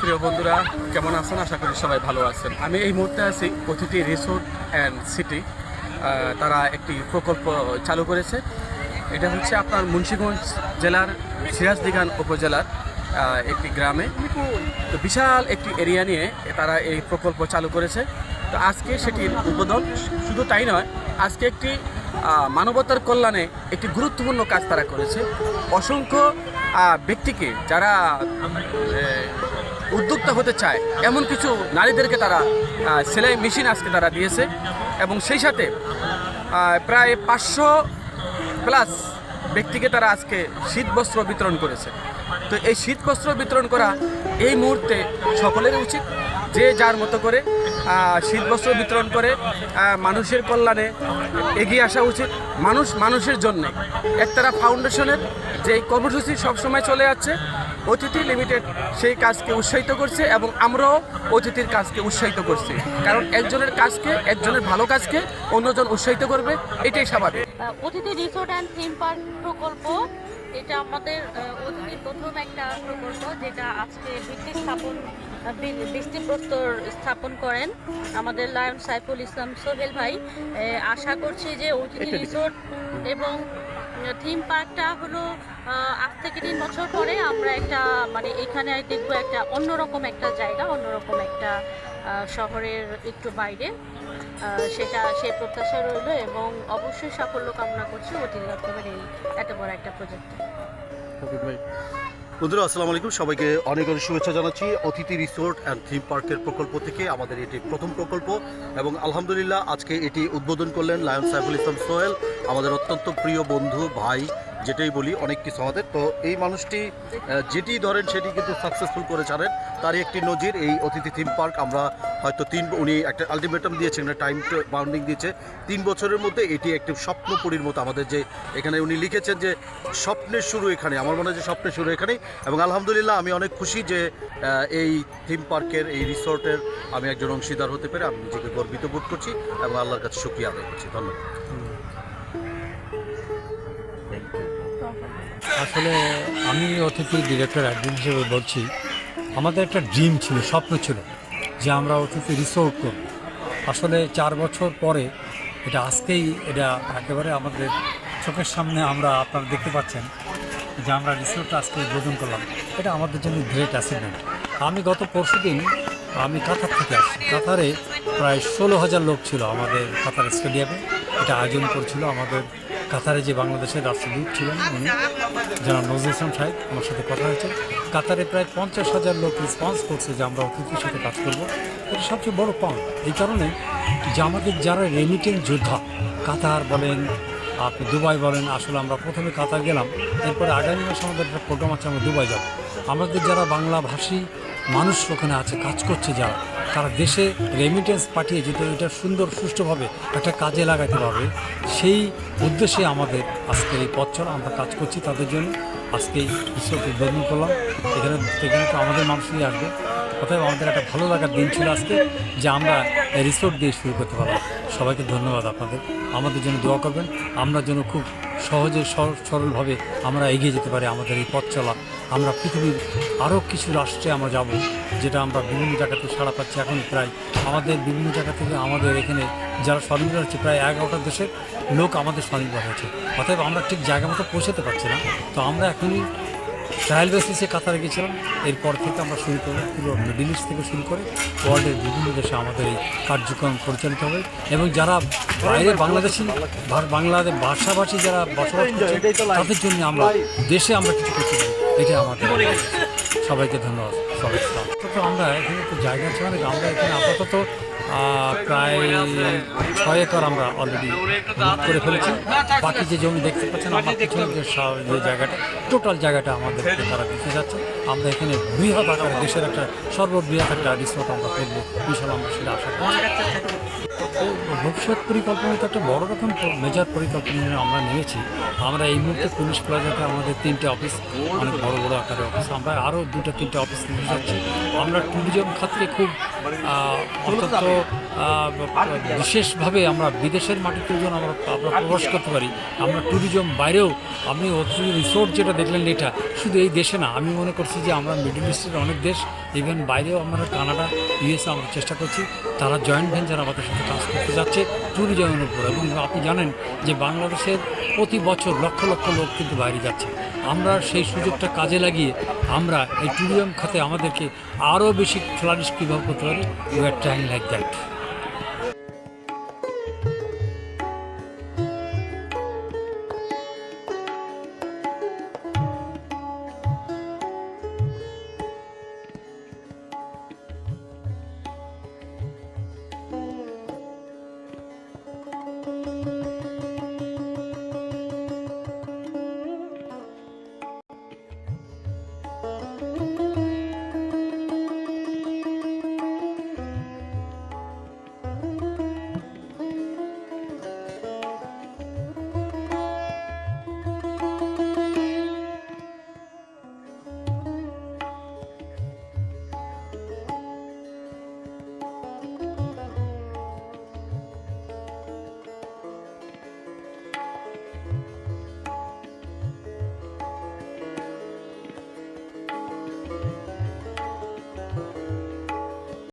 প্রিয় বন্ধুরা, কেমন আছেন? আশা করি সবাই ভালো আছেন। আমি এই মুহূর্তে আছি প্রতিটি রিসোর্ট অ্যান্ড সিটি। তারা একটি প্রকল্প চালু করেছে। এটা হচ্ছে আপনার মুন্সিগঞ্জ জেলার সিরাজদিগান উপজেলার একটি গ্রামে। তো বিশাল একটি এরিয়া নিয়ে তারা এই প্রকল্প চালু করেছে। তো আজকে সেটির উদ্বোধন শুধু তাই নয়, আজকে একটি মানবতার কল্যাণে একটি গুরুত্বপূর্ণ কাজ তারা করেছে। অসংখ্য ব্যক্তিকে যারা উদ্যোক্তা হতে চায়, এমন কিছু নারীদেরকে তারা সেলাই মেশিন আজকে তারা দিয়েছে এবং সেই সাথে প্রায় পাঁচশো প্লাস ব্যক্তিকে তারা আজকে শীত বস্ত্র বিতরণ করেছে। তো এই শীত বস্ত্র বিতরণ করা এই মুহূর্তে সকলের উচিত, যে যার মতো করে শীত বস্ত্র বিতরণ করে মানুষের কল্যাণে এগিয়ে আসা উচিত। মানুষ মানুষের জন্যে। একতারা ফাউন্ডেশনের যে এই কর্মসূচি সবসময় চলে যাচ্ছে অতিথি লিমিটেড সেই কাজকে উৎসাহিত করছে এবং আমরাও অতিথির কাজকে উৎসাহিত করছি। কারণ একজনের কাজকে একজনের ভালো কাজকে অন্যজন উৎসাহিত করবে এটাই স্বাভাবিক। অতিথি রিসোর্ট অ্যান্ড থিম পার্ক প্রকল্প এটা আমাদের অতিথির প্রথম একটা প্রকল্প যেটা আজকে ভিত্তি স্থাপন ভিত্তিপ্রস্তর স্থাপন করেন আমাদের লায়ন সাইফুল ইসলাম সোহেল ভাই। আশা করছি যে অতিথি রিসোর্ট এবং থিম পার্কটা হলো আজ থেকে তিন বছর পরে আমরা একটা মানে এখানে দেখব একটা অন্যরকম একটা জায়গা, অন্যরকম একটা শহরের একটু বাইরে। সেটা সে প্রত্যাশা রইল এবং অবশ্যই সাফল্য কামনা করছি অতিথি এই এত বড় একটা প্রজেক্ট বন্ধুরা, আসসালামু আলাইকুম। সবাইকে অনেক অনেক শুভেচ্ছা জানাচ্ছি অতিথি রিসোর্ট অ্যান্ড থিম পার্কের প্রকল্প থেকে আমাদের এটি প্রথম প্রকল্প এবং আলহামদুলিল্লাহ আজকে এটি উদ্বোধন করলেন লায়ন সাইফুল ইসলাম সোহেল, আমাদের অত্যন্ত প্রিয় বন্ধু ভাই, যেটাই বলি, অনেক কিছু আমাদের। তো এই মানুষটি যেটি ধরেন সেটি কিন্তু সাকসেসফুল করে ছাড়েন তারই একটি নজির এই অতিথি থিম পার্ক। আমরা হয়তো তিন উনি একটা আলটিমেটাম দিয়েছেন একটা টাইম বাউন্ডিং দিয়েছে। তিন বছরের মধ্যে এটি একটি স্বপ্নপুরীর মতো আমাদের যে এখানে উনি লিখেছেন যে স্বপ্নের শুরু এখানে, আমার মনে হয় যে স্বপ্নের শুরু এখানেই। এবং আলহামদুলিল্লাহ আমি অনেক খুশি যে এই থিম পার্কের এই রিসোর্টের আমি একজন অংশীদার হতে পেরে আমি নিজেকে গর্বিত বোধ করছি এবং আল্লাহর কাছে শুক্রিয়া আদায় করছি। ধন্যবাদ। আসলে আমি অতিথি ডিরেক্টর অ্যাডমিন হিসেবে বলছি, আমাদের একটা ড্রিম ছিল, স্বপ্ন ছিল। যে আমরা অতিথি রিসোর্ট করব। আসলে চার বছর পরে এটা আজকেই এটা একেবারে আমাদের চোখের সামনে আমরা আপনারা দেখতে পাচ্ছেন যে আমরা রিসোর্টটা আজকে উদ্বোধন করলাম। এটা আমাদের জন্য গ্রেট অ্যাচিভমেন্ট আমি গত পরশু দিন আমি কাতার থেকে আসছি। কাতারে প্রায় ষোলো হাজার লোক ছিল আমাদের কাতার স্টেডিয়ামে। এটা আয়োজন করছিল আমাদের কাতারে যে বাংলাদেশের রাষ্ট্রদূত ছিলেন উনি যারা নজরুল ইসলাম সাহেব আমার সাথে কথা হয়েছে। কাতারে প্রায় পঞ্চাশ হাজার লোক রেসপন্স করছে যে আমরা অতিথির সাথে কাজ করব। এটা সবচেয়ে বড় পাওয়া এই কারণে যে আমাদের যারা রেমিটেন্ট যোদ্ধা, কাতার বলেন, আপনি দুবাই বলেন, আসলে আমরা প্রথমে কাতার গেলাম। এরপরে আগামী মাসে আমাদের একটা প্রোগ্রাম আছে, আমরা দুবাই যাব। আমাদের যারা বাংলা ভাষী মানুষ ওখানে আছে, কাজ করছে যারা। তারা দেশে রেমিটেন্স পাঠিয়ে যদি এটা সুন্দর, সুষ্ঠুভাবে একটা কাজে লাগাতে পারবে, সেই উদ্দেশ্যে আমাদের আজকে এই পথ আমরা কাজ করছি তাদের জন্য। আজকে রিসোর্ট উদ্বোধন করলাম। এখানে সেখানে তো আমাদের মানুষই আসবে। অতএব আমাদের একটা ভালো লাগার দিন ছিল আজকে, যে আমরা রিসোর্ট দিয়ে শুরু করতে পারলাম। সবাইকে ধন্যবাদ আপনাদের। আমাদের জন্য দোয়া করবেন। আমরা যেন খুব সহজে, সর- সরলভাবে আমরা এগিয়ে যেতে পারি আমাদের এই পথ চলা আমরা পৃথিবীর আরও কিছু রাষ্ট্রে আমরা যাব, যেটা আমরা বিভিন্ন জায়গাতে সাড়া পাচ্ছি। এখন প্রায় আমাদের বিভিন্ন জায়গা থেকে আমাদের এখানে যারা স্বনির্ভর হচ্ছে প্রায় এগারোটা দেশের লোক আমাদের স্বনির্ভর হয়েছে অতএব আমরা ঠিক জায়গা মতো পৌঁছাতে পারছি না। তো আমরা এখনই ট্রায়াল বেসিসে কাতারে গেছিলাম। এরপর থেকে আমরা শুরু করে পুরো মিডিল ইস্ট থেকে শুরু করে ওয়ার্ল্ডের বিভিন্ন দেশে আমাদের এই কার্যক্রম পরিচালিত হবে। এবং যারা বাইরে বাংলাদেশি বাংলাদেশ ভাষাভাষী যারা বসবাস করছে তাদের জন্য আমরা দেশে আমরা কিছু করতে পারি। এটা আমাদের সবাইকে ধন্যবাদ। তো আমরা এখানে একটু জায়গা আছে অনেক আমরা এখানে আপাতত প্রায় ছয় একর আমরা অলরেডি করে ফেলেছি। বাকি যে জমি দেখতে পাচ্ছেন, আমার যে জায়গাটা টোটাল জায়গাটা আমাদের তারা দিতে যাচ্ছে। আমরা এখানে বৃহৎ আকারে দেশের একটা সর্ববৃহৎ একটা রিসোর্ট আমরা করব, বিশাল আমরা সেটা আশা করছি। তো ভবিষ্যৎ পরিকল্পনা তো একটা বড় রকম মেজর পরিকল্পনা আমরা নিয়েছি। আমরা এই মুহূর্তে পুলিশ প্লাজাতে আমাদের তিনটে অফিস, অনেক বড় বড় আকারের অফিস। আমরা আরও দুটো তিনটে অফিস নিয়ে যাচ্ছি। আমরা ট্যুরিজম খাতকে খুব অন্তত বিশেষভাবে আমরা বিদেশের মাটিতে যেন আমরা আমরা প্রবেশ করতে পারি, আমরা ট্যুরিজম বাইরেও আপনি অতিথি রিসোর্ট যেটা দেখলেন এটা, শুধু এই দেশে না, আমি মনে করছি যে আমরা মিডল ইস্টের অনেক দেশ, ইভেন বাইরেও আমরা কানাডা, ইউএসএ আমরা চেষ্টা করছি, তারা জয়েন্ট ভেঞ্চার আমাদের সাথে কাজ করতে যাচ্ছে ট্যুরিজমের উপর। এবং আপনি জানেন যে বাংলাদেশের প্রতি বছর লক্ষ লক্ষ লোক কিন্তু বাইরে যাচ্ছে। আমরা সেই সুযোগটা কাজে লাগিয়ে আমরা এই ট্যুরিজম খাতে আমাদেরকে আরও বেশি ফ্লারিশ কীভাবে করতে পারি আর ট্রাইং লাইক দ্যাট